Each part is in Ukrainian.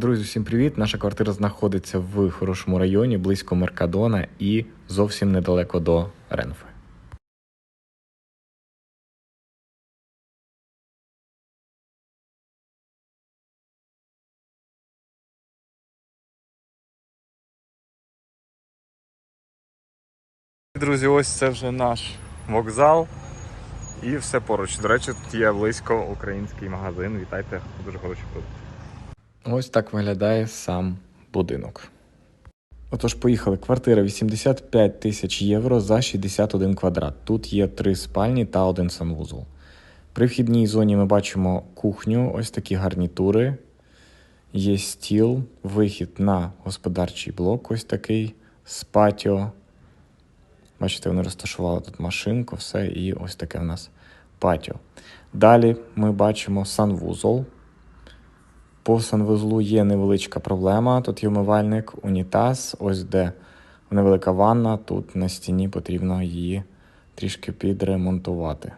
Друзі, всім привіт! Наша квартира знаходиться в хорошому районі, близько Меркадона і зовсім недалеко до Ренфи. Друзі, ось це вже наш вокзал. І все поруч. До речі, тут є близько український магазин. Вітайте, дуже хороший продукт. Ось так виглядає сам будинок. Отож, поїхали. Квартира 85 тисяч євро за 61 квадрат. Тут є три спальні та один санвузол. При вхідній зоні ми бачимо кухню, ось такі гарнітури. Є стіл, вихід на господарчий блок, ось такий з патіо. Бачите, вони розташували тут машинку, все, і ось таке в нас патіо. Далі ми бачимо санвузол. По санвузлу є невеличка проблема. Тут є вмивальник, унітаз, ось де невелика ванна. Тут на стіні потрібно її трішки підремонтувати.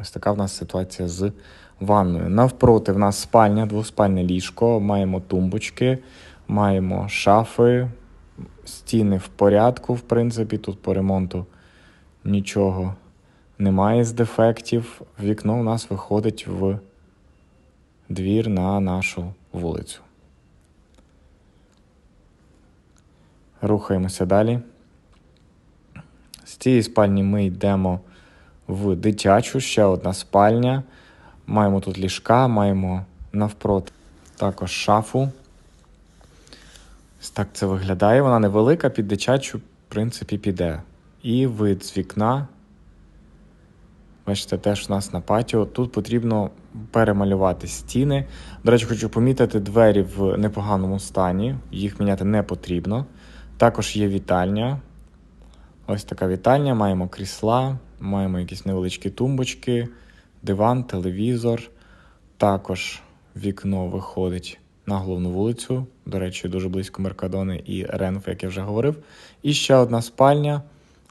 Ось така в нас ситуація з ванною. Навпроти в нас спальня, двоспальне ліжко, маємо тумбочки, маємо шафи, стіни в порядку, в принципі, тут по ремонту нічого немає з дефектів. Вікно у нас виходить в двір на нашу вулицю. Рухаємося далі. З цієї спальні ми йдемо в дитячу, ще одна спальня. Маємо тут ліжка, маємо навпроти також шафу. Ось так це виглядає. Вона невелика, під дитячу, в принципі, піде. І вид з вікна. Бачите, теж у нас на патіо. Тут потрібно перемалювати стіни. До речі, хочу помітити двері в непоганому стані. Їх міняти не потрібно. Також є вітальня. Ось така вітальня. Маємо крісла, маємо якісь невеличкі тумбочки, диван, телевізор. Також вікно виходить на головну вулицю. До речі, дуже близько Меркадони і Ренф, як я вже говорив. І ще одна спальня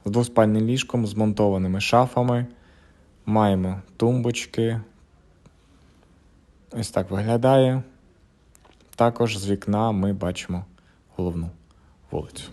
з двоспальним ліжком, змонтованими шафами. Маємо тумбочки. Ось так виглядає. Також з вікна ми бачимо головну вулицю.